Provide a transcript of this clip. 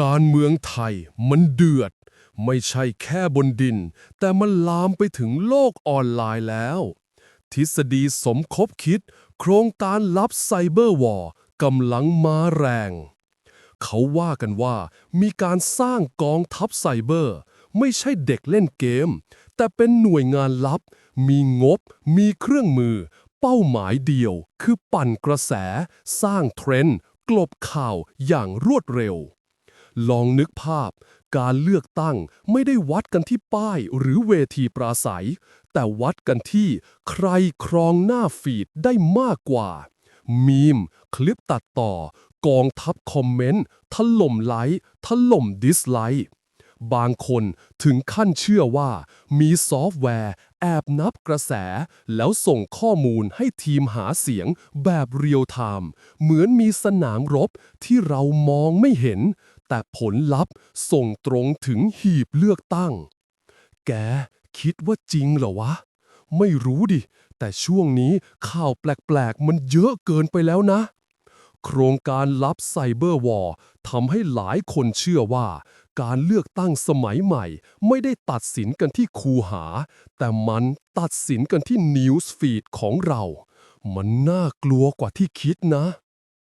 การเมืองไทยมันเดือด ไม่ใช่แค่บนดิน แต่มันลามไปถึงโลกออนไลน์แล้ว ทฤษฎีสมคบคิด โครงการลับไซเบอร์วอร์กำลังมาแรง เขาว่ากันว่ามีการสร้างกองทัพไซเบอร์ ไม่ใช่เด็กเล่นเกม แต่เป็นหน่วยงานลับ มีงบ มีเครื่องมือ เป้าหมายเดียว คือปั่นกระแส สร้างเทรนด์ กลบข่าวอย่างรวดเร็ว ลองนึกภาพ การเลือกตั้งไม่ได้วัดกันที่ป้ายหรือเวทีปราศัย แต่วัดกันที่ใครครองหน้าฟีดได้มากกว่า มีม คลิปตัดต่อ กองทัพคอมเมนต์ ถล่มไลค์ถล่มดิสไลค์บางคนถึงขั้นเชื่อว่า มีซอฟต์แวร์ แอบนับกระแส แล้วส่งข้อมูลให้ทีมหาเสียงแบบเรียลไทม์เหมือนมีสนามรบที่เรามองไม่เห็น แต่ผลลัพธ์ส่งตรงถึงหีบเลือกตั้ง แกคิดว่าจริงเหรอวะ ไม่รู้ดิ แต่ช่วงนี้ข่าวแปลกๆ มันเยอะเกินไปแล้วนะ โครงการลับไซเบอร์วอร์ทำให้หลายคนเชื่อว่า การเลือกตั้งสมัยใหม่ ไม่ได้ตัดสินกันที่คูหา แต่มันตัดสินกันที่นิวส์ฟีดของเรา มันน่ากลัวกว่าที่คิดนะ